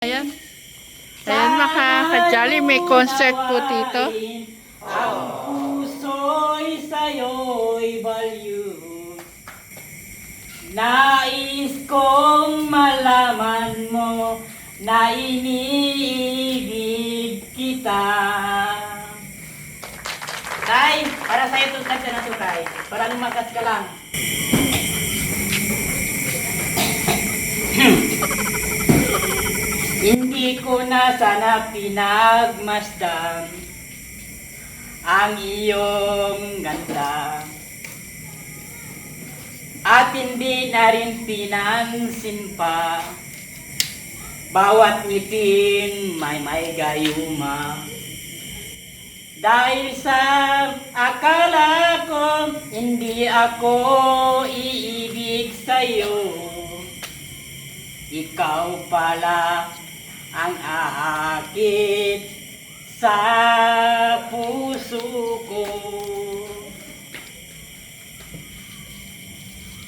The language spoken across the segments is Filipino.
Ayan. Ayan mga kajali, may concert po dito. Ang puso'y sa'yo'y balyo Nais kong malaman mo na iniibig kita Tay, para sa'yo itong kanta na to, Tay. Para lumakas ka lang. Hindi ko na sana pinagmasdan ang iyong ganda. At hindi na rin pinansin pa bawat ngipin may may gayuma. Dahil sa akala ko hindi ako iibig sa'yo. Ikaw pala ang aakit sa puso ko.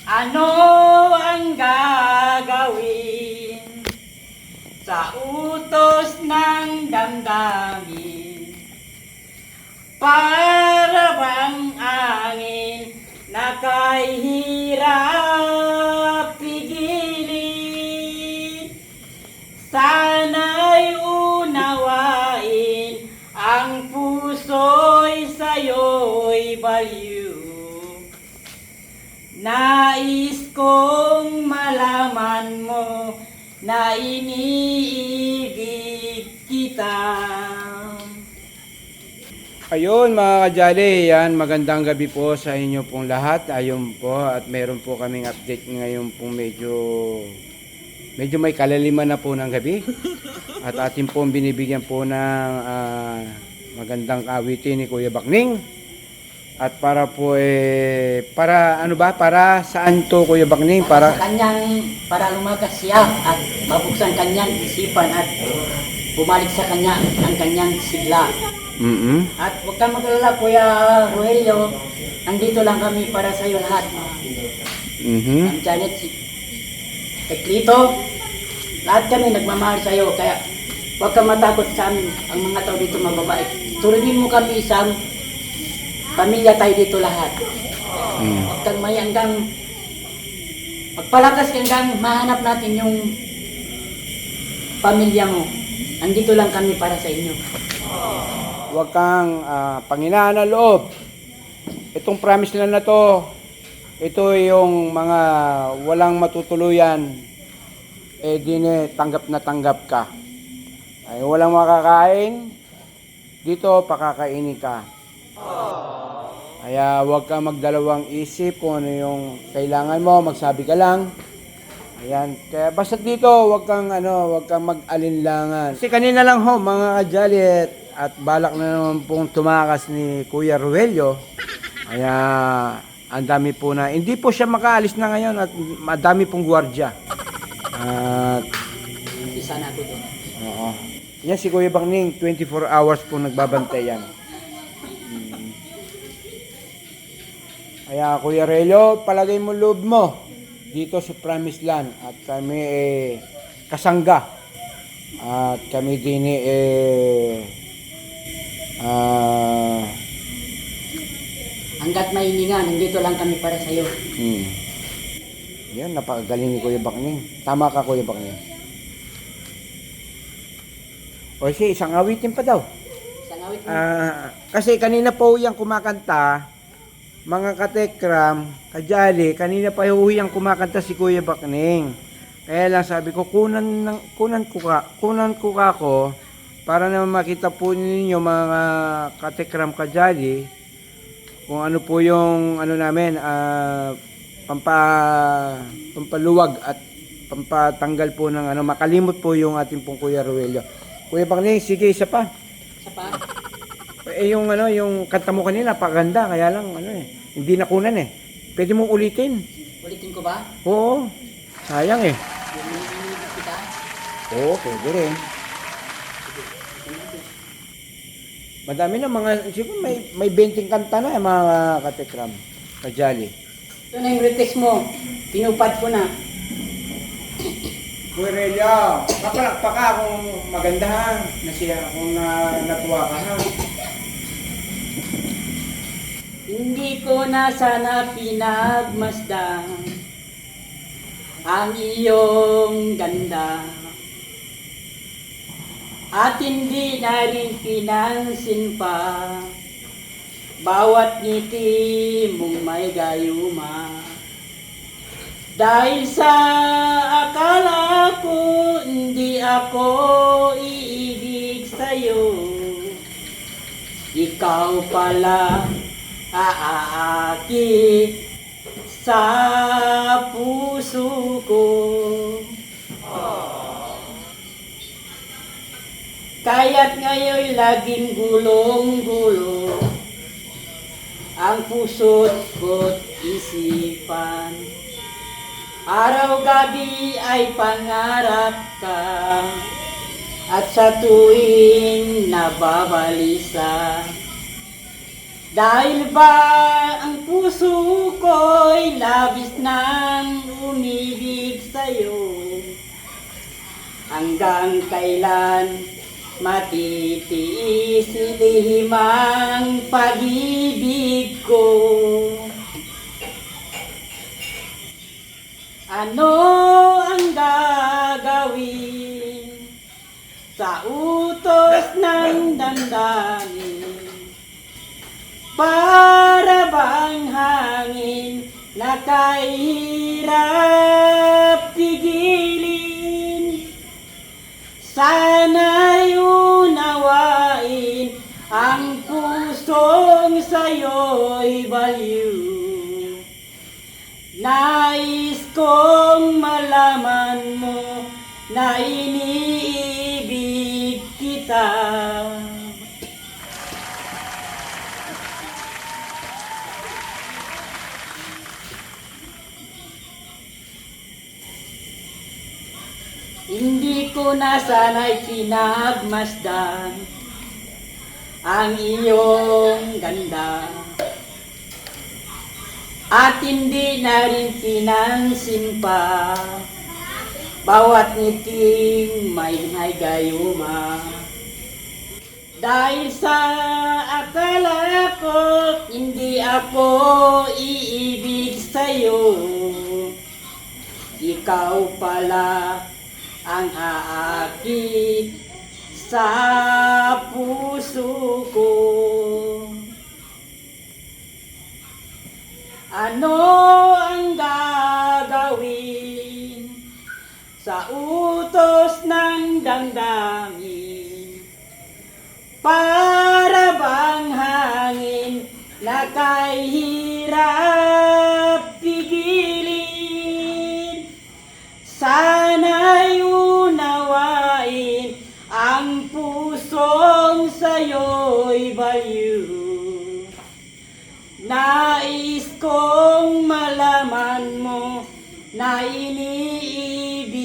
Ano ang gagawin sa utos ng damdamin? Para bang angin na kahirap Nais kong malaman mo na iniibig kita Ayun mga kajali, yan magandang gabi po sa inyo pong lahat. Ayun po at meron po kaming update ngayon pong medyo medyo may kalaliman na po ng gabi. At atin pong binibigyan po ng ah, magandang awitin ni Kuya Bakning. At para po eh para ano ba para saan to Kuya Bakning para Sa kanyang, para lumagas siya at mabuksan kanyang isipan at bumalik sa kanya ang kanyang sigla. Mm. At huwag kang magalala, Kuya Rogelio, nandito lang kami para sa iyo lahat. Mhm. Ang Janet, si Teklito, lahat kami nagmamahal sa iyo, kaya huwag kang matakot sa amin, ang mga tao dito mababait. Turunin mo kami isang pamilya tayo dito lahat. Mm. Huwag kang may hanggang magpalakas ka hanggang mahanap natin yung pamilya mo. Andito lang kami para sa inyo. Huwag kang ah, panghinaan ng loob. Itong promise lang na to, ito yung mga walang matutuluyan, eh di na tanggap na tanggap ka. Ay walang makakain, dito pakakainin ka. Kaya huwag kang magdalawang isip kung ano yung kailangan mo, magsabi ka lang. Ayan. Kaya basta dito, wag kang ano, wag kang mag-alinlangan. Kasi kanina lang ho, mga kajalit, at balak na naman pong tumakas ni Kuya Ruelio. Kaya ang dami po na, hindi po siya makaalis na ngayon at madami pong gwardya. At Isa na ako doon. Oo. Yan si Kuya Bangning, 24 hours po nagbabantay yan. Kaya Kuya Relio, palagay mo loob mo dito sa Promised Land at kami eh kasangga. At kami din eh ah Hanggat may hininga, nandito lang kami para sa iyo. hmm. Yan, napakagaling ni Kuya Bangning. Tama ka Kuya Bangning. O si isang awitin pa daw. Isang awit mo. Ah, kasi kanina po yung kumakanta, mga katekram, kajali, kanina pa yung kumakanta si Kuya Bakning. Kaya lang sabi ko, kunan, ng, kunan ko ka, kunan ko ka ko, para naman makita po ninyo mga katekram kajali, kung ano po yung ano namin, ah, pampa, pampaluwag at pampatanggal po ng ano, makalimot po yung ating pong Kuya Ruelio. Kuya Bakning, sige. Isa pa. Eh yung ano, yung kanta mo kanina, paganda, kaya lang ano eh, hindi nakunan eh. Pwede mong ulitin. Ulitin ko ba? Oo. Sayang eh. Kita? Oo, pwede rin. Madami na mga, siguro may, may 20 kanta na eh, mga katekram. Kajali. Ito na yung retext mo. Tinupad ko na. Relyo, papalakpak ka kung maganda ha. Nasiya, kung na, natuwa ka ha. Hindi ko na sana pinagmasdan ang iyong ganda. At hindi na rin pinansin pa bawat ngiti mong may gayuma. Dahil sa akala ko hindi ako iibig sa'yo. Ikaw pala aakit sa puso ko. Kaya't ngayon laging gulong-gulo ang puso't ko't isipan. Araw-gabi ay pangarap ka at sa tuwing nababalisa. Dahil ba ang puso ko'y labis nang umibig sa'yo Hanggang kailan matitiis lihimang pag-ibig ko Ano ang gagawin sa utos ng damdamin? Para bang hangin na kahirap pigilin Sana'y unawain ang pusong sa'yo'y baliw. Nais kong malaman mo na iniibig kita Hindi ko na sana'y pinagmasdan ang iyong ganda. At hindi na rin pinansin pa bawat ngiting may may gayuma dahil sa akala ko hindi ako iibig sa'yo. Ikaw pala ang aakit sa puso ko. Ano ang gagawin sa utos ng damdamin? Para bang hangin na kahirap pigilin? Sana'y Nais kong malaman mo na iniibig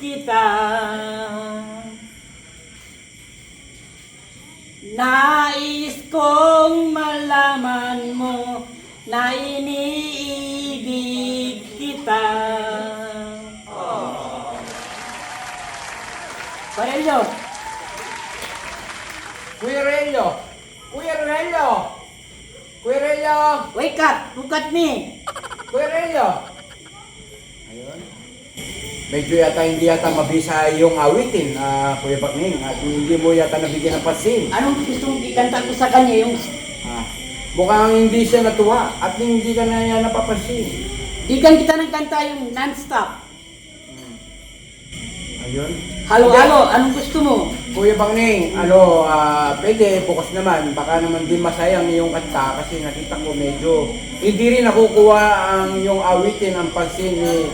kita. Nais kong malaman mo na iniibig kita. Parello, Kuya Relyo! Kuya Relyo! Kuya Relyo! wake up! Look at me! Kuya Relyo! Ayun. Medyo yata hindi yata mabisa yung awitin, ah, Kuya Bakning, at hindi mo yata nabigyan ng pasin. Anong gusto mong ikanta ko sa kanya? Yung Ah, mukhang hindi siya natuwa at hindi ka na niya napapansin. digan kita ng kanta yung non-stop. Ayun. Halo-halo, anong gusto mo? Kuya Bangning, ano, ah, pwede, bukas naman. Baka naman din masayang yung kanta kasi nakita ko medyo hindi rin nakukuha ang yung awitin, ang pansin ni,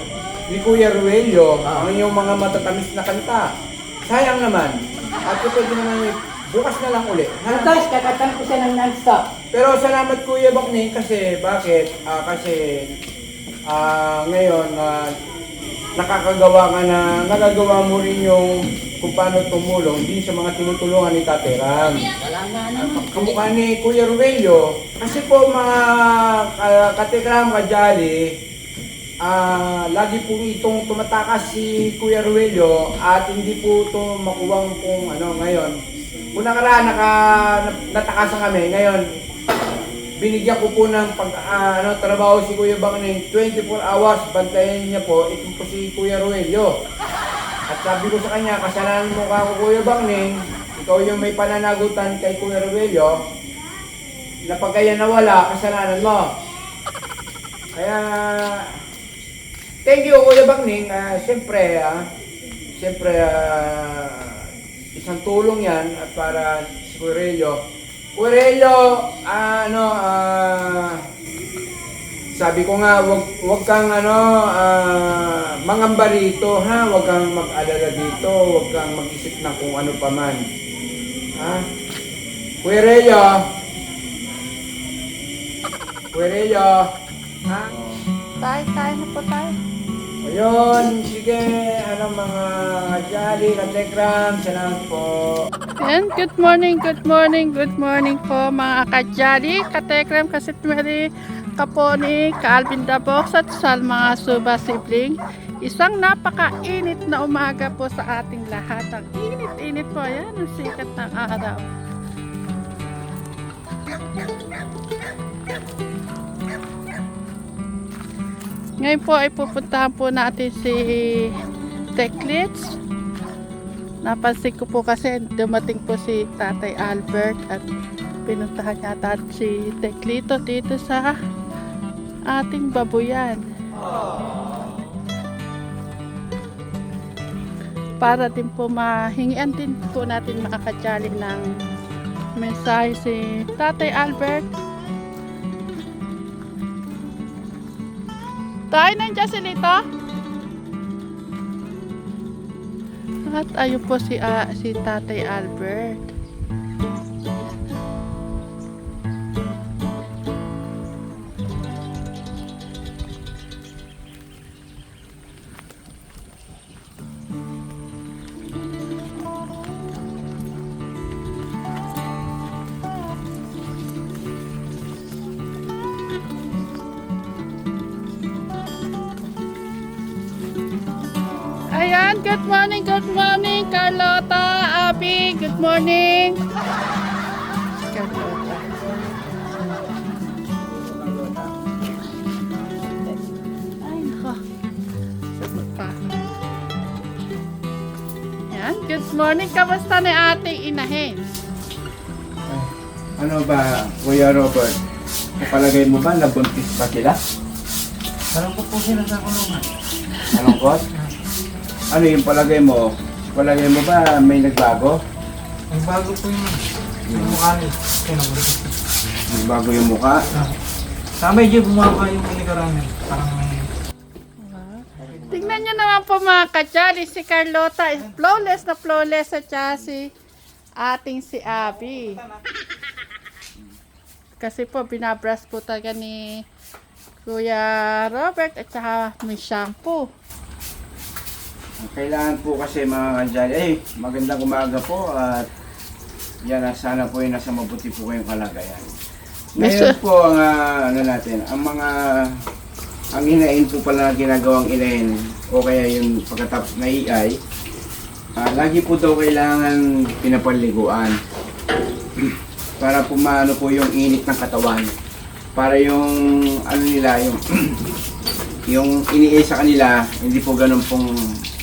ni Kuya Ruelio, Ah. ang yung mga matatamis na kanta. Sayang naman. At pwede naman, eh, bukas na lang uli. Ha? Bukas, kakatan ko siya ng non-stop. Pero salamat Kuya Bakning kasi bakit? Ah, kasi ah, ngayon ah, nakakagawa ka na, nagagawa mo rin yung kung paano tumulong din sa mga tinutulungan ni Tate Ram. Wala nga naman. Kamukha ni Kuya Ruelio, kasi po mga uh, katikram, kajali, ah, lagi po itong tumatakas si Kuya Ruelio at hindi po ito makuwang pong ano ngayon. Kung nakaraan naka, natakasan kami, ngayon binigyan ko po ng pag, ah, ano, trabaho si Kuya Bangning 24 hours, bantayan niya po, ito po si Kuya Ruelio. At sabi ko sa kanya, kasalanan mo ka ako Kuya Bangning, ikaw yung may pananagutan kay Kuya Ruelio, na pag kaya nawala, kasalanan mo. Kaya, thank you Kuya Bangning, Ah, siyempre, ah, siyempre, ah, isang tulong yan at para si Kuya Ruelio, Aurelio, ano, ah, sabi ko nga, wag, wag kang ano, ah, mangamba rito, ha? Wag kang mag-alala dito, wag kang mag-isip na kung ano pa man. Ha? Aurelio, Aurelio, ha? Tayo, tayo na po tayo. Ayun, sige, ano mga jolly, katekram, salamat po. And good morning, good morning, good morning po mga kajali, katekram, kasitmeri, kaponi, kaalvin dabox at sa mga suba sibling. Isang napakainit na umaga po sa ating lahat. Ang init-init po, ayan, ang sikat ng araw. Ngayon po ay pupuntahan po natin si Techlits. Napansin ko po kasi dumating po si Tatay Albert at pinuntahan yata si Teklito dito sa ating babuyan. Para din po mahingian din po natin makakajali ng mensahe si Tatay Albert. Tayo nandiyan si Lito? At ayun po si, ah, si Tatay Albert. Ayan, good morning, good morning, Carlota, Abby, good morning. Carlota. Ay, nako. Sagot pa. Ayan, good morning. Kamusta ni ate inahin? Ano ba, Kuya Robert? Kapalagay mo ba nabuntis pa sila? Parang po sila sa kulungan. Anong kot? Ano yung palagay mo? Palagay mo ba may nagbago? Ang bago po yun. Yung mukha niya. Kinagulit. Nagbago yung mukha? Sa medyo bumaba yung pinagaramin. Parang may... Tingnan nyo naman po mga kajali, si Carlota, is flawless na flawless saka si ating si Abby. Kasi po, binabrush po talaga ni Kuya Robert at saka may shampoo. Kailangan po kasi mga kanjali, eh, magandang umaga po at yan, ah, sana po ay nasa mabuti po kayong kalagayan. Ngayon po ang ah, ano natin, ang mga ang inain po pala na ginagawang inain o kaya yung pagkatapos na iay, ah, lagi po daw kailangan pinapaliguan para po maano po yung init ng katawan. Para yung ano nila, yung yung iniis sa kanila, hindi po ganun pong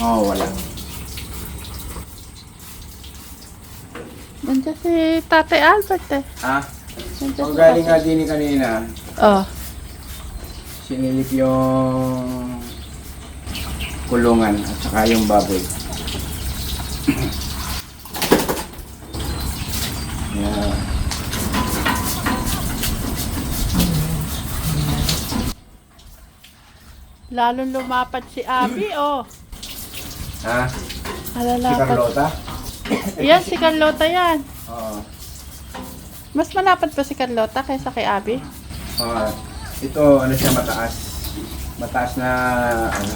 oh, wala. Nandiyan si Tatay Albert eh. Ha? Nandiyan Pag si galing Tatay. nga din kanina, Oh, sinilip yung kulungan at saka yung baboy. yeah. lalong lumapat si Abby oh. Ha? Si. Carlota? Yan, si Carlota yan. Oo. Mas malapad pa si Carlota kaysa kay Abby. Oo. ito, ano siya, mataas. Mataas na, ano.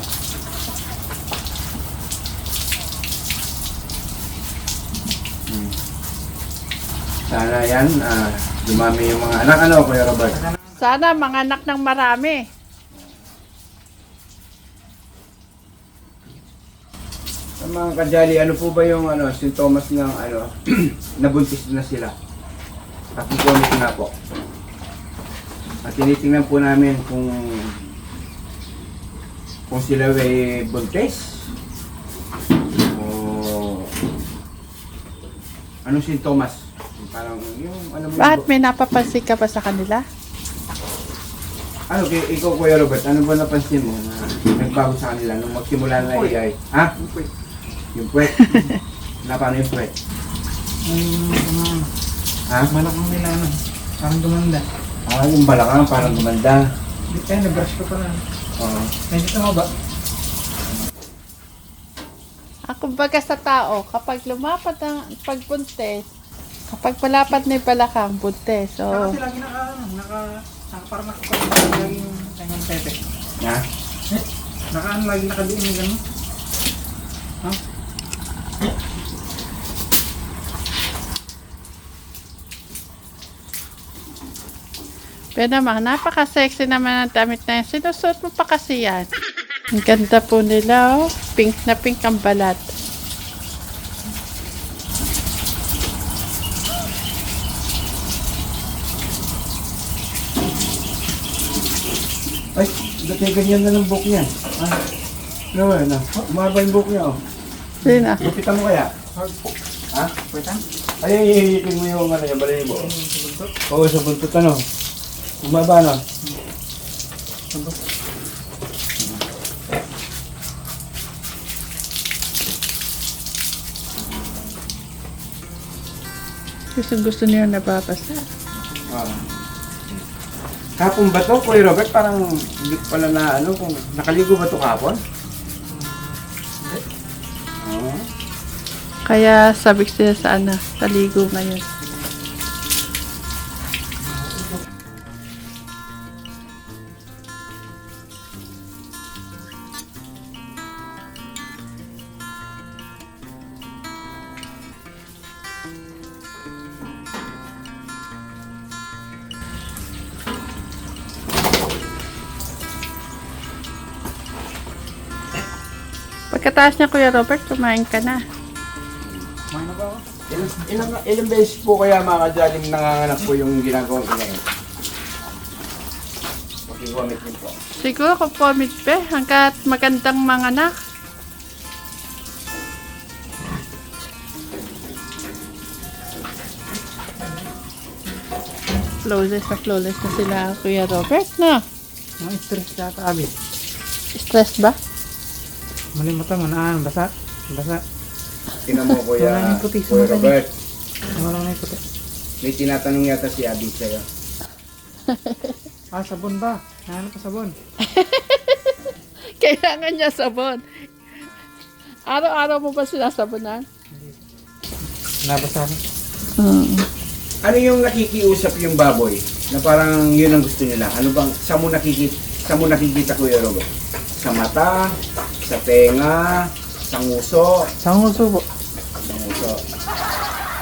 Hmm. Sana yan, ah, dumami yung mga anak, ano, Kuya Robert? Sana mga anak ng marami. Mga kajali, ano po ba yung ano, sintomas ng ano, nabuntis na sila? Nakikomit na po. At tinitingnan po namin kung kung sila ay buntis o anong sintomas? Parang yung alam mo Bakit may napapansin ka pa sa kanila? ano, kay, ikaw Kuya Robert, ano ba napansin mo na nagbago sa kanila nung magsimula na iay? Ha? Yung puwet. na paano yung puwet? Yung mga Ha? malakang nila ano. Parang gumanda. Ah, yung balakang parang gumanda. Di kaya nag-brush ko pa lang. Oo. Kaya dito nga ba? Ako baga sa tao, kapag lumapat ang pagbuntes, kapag malapad na yung balakang buntes, so, kasi lagi naka, ano, naka, naka parang nakapag lagi yung tangang tete. Ha? Eh, naka ano, lagi nakadiin yung gano'n. Ha? Pero naman, napaka-sexy naman ang damit na yan. Sinusuot mo pa kasi yan. Ang ganda po nila, oh. Pink na pink ang balat. Ay, dati ganyan na ng buhok niya. Ah, ba, ano? Umaba yung buhok niya, oh. Sino? Gupitan mo kaya? Ha? Pwede? Ay, ay, iipin mo yung ano, yung. Yung sa buntot. Oo, sa buntot, ano? Umaba, no? Gusto gusto niya nababasa. Ah. Kapon ba to, Kuya Robert? Parang hindi pala na ano, kung nakaligo ba to kapon? Kaya sabi ko sila sa ano, taligo ngayon. Pagkataas niya, Kuya Robert, kumain ka na. Kumain na ba ako? Ilang, ilang, ilang beses po kaya mga kadyaling nanganganak po yung ginagawang inayin? Pakigwamit din po. Siguro kung pomit be, hanggat magandang mga anak. Flawless na flawless na sila, Kuya Robert, no? Mga stress yata, Abi. Stress ba? Mali mata mo na, basa. Basa. Tingnan mo Wala Kuya, nang puti sa Kuya mata niya. Robert. Wala na yung puti. May tinatanong yata si Abby sa'yo. Ah, sabon ba? Nahanap pa sabon. Kailangan niya sabon. Araw-araw mo ba sinasabonan? Nabasa na. Mm. Ano yung nakikiusap yung baboy? Na parang yun ang gusto nila. Ano bang, sa mo nakikita, sa mo nakikita Kuya Robert? Sa mata, sa tenga, sa nguso, Sa nguso po. sa nguso.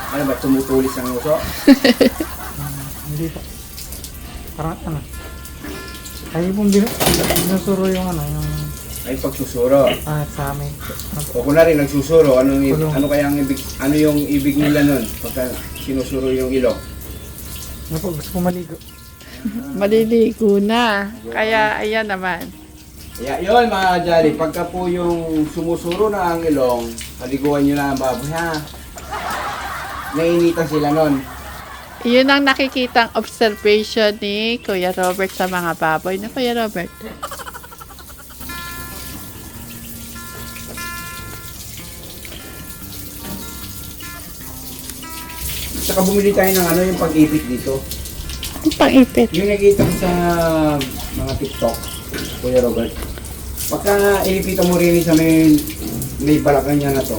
Ano ba, tumutulis ang nguso? Hindi po. Parang ano. Ay, pong bin- binusuro yung ano, yung Ay pagsusuro. ah, sa amin. O kunwari nagsusuro, ano, yung, Kulong. ano kaya ang ibig, ano yung ibig nila nun? Pagka sinusuro yung ilong. Ano po, gusto ko maligo. Maliligo na. Kaya, ayan naman. Kaya yun mga jolly, pagka po yung sumusuro na ang ilong, paliguan nyo na ang baboy ha. Nainitan sila nun. Yun ang nakikitang observation ni Kuya Robert sa mga baboy na Kuya Robert. Saka bumili tayo ng ano yung pag-ipit dito. Ang pang-ipit. Yung nakita ko sa mga TikTok, Kuya Robert. Pagka inipitan mo rin sa may, may balakan niya na to,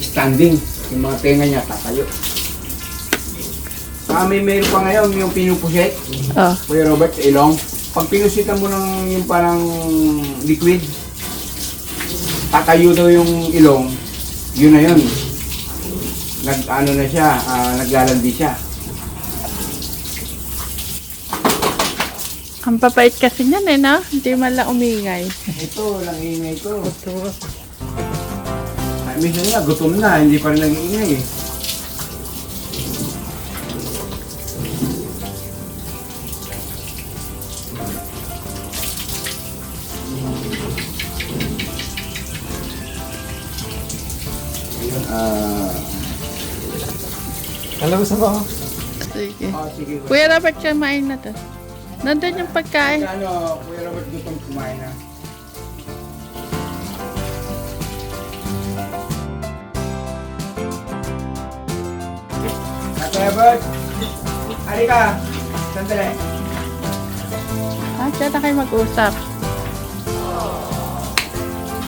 standing, yung mga tenga niya tatayo. Saka may meron pa ngayon yung pinupusit, Oh. Kuya Robert, sa ilong. Pag pinusitan mo ng yung parang liquid, tatayo daw yung ilong, yun na yun. Nag, ano na siya, ah, naglalandi siya. Ang papait kasi niyan eh, no? Hindi man lang umingay. Ito, lang ingay ko. Ah, minsan nga, gutom na, hindi pa rin nag-iingay eh. Ayun, ah... Kalabas na ba ako? Sige. oh, sige. Kuya Robert, kumain na to. Nandun yung pagkain. Ano, Kuya Robert, gutom kumain na. Kuya Robert, halika. Sandali. Ah, dyan na kayo mag-usap.